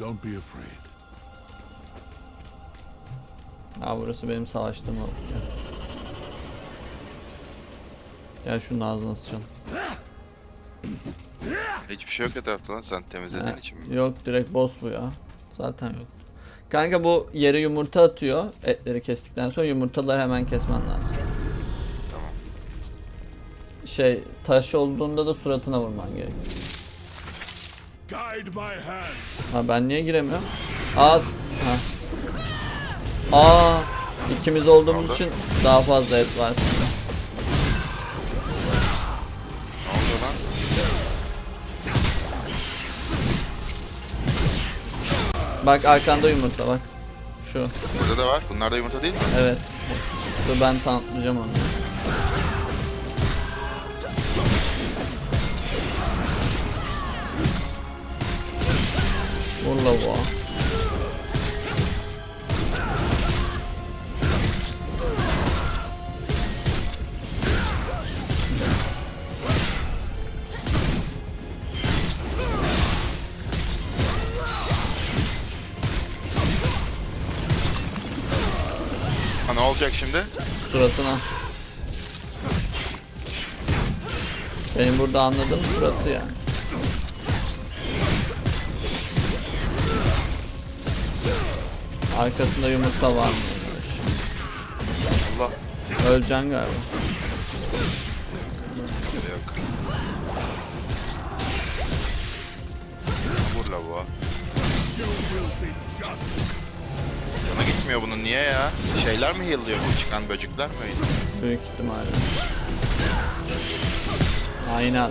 Don't be afraid. Ha burası benim savaştığım oldu ya. Gel şunun ağzına sıçalım. Hiçbir şey yok etrafta lan sen temizlediğin Ha, için mi? Yok direkt boss bu ya. Zaten yok. Kanka bu yere yumurta atıyor. Etleri kestikten sonra yumurtaları hemen kesmen lazım. Tamam. Şey taş olduğunda da suratına vurman gerekiyor. Guide my hand. Ha ben niye giremiyorum? Aa. Ha. Aa. ikimiz olduğumuz Oldu. için daha fazla et var. Ne lan? Bak arkanda yumurta bak. Şu. Burada da var. Bunlar da yumurta değil mi? Evet. Dur ben tanıtlayacağım onu. Ha ne olacak şimdi? Suratına. Benim burada anladığım suratı yani. Arkasında yumurta var mı? Allah. Öleceksin galiba. Yok. Vur la bu. Bana gitmiyor bunun niye ya? Şeyler mi heal'lıyor bu çıkan böcekler mi öyle? Büyük ihtimalle. Aynı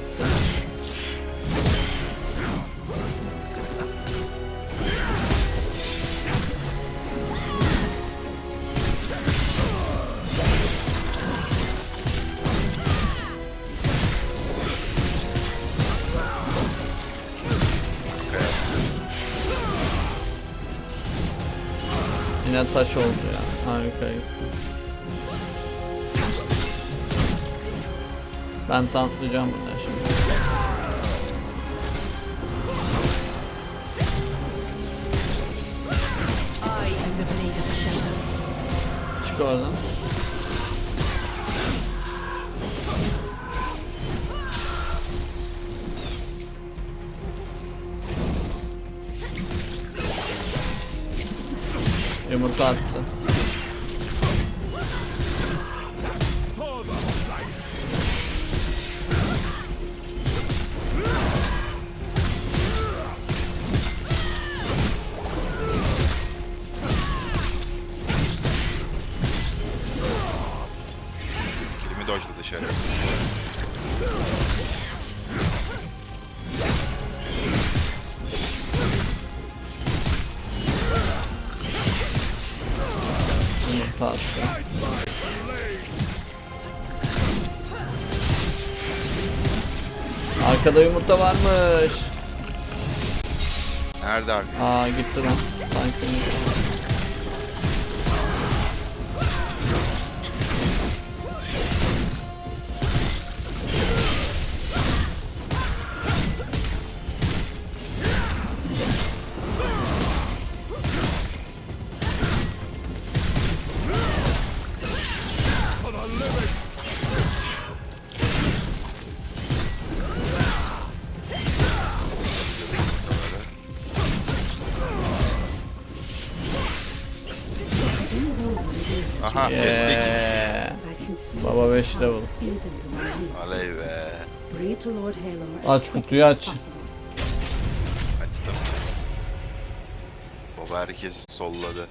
Yine taş oldu ya. Harika. Ben tanklayacağım bunları şimdi. Çık oradan. Yumurta attı. Kilimi dojladı dışarı. Attı. Arkada yumurta varmış. Nerede arka? Aa gitti lan. Sanki yumurta var. Aha kestik. Yeah. Can feel Baba its 5 heart level. Aley be. Aç kutuyu aç. Açtım. Baba herkesi solladı.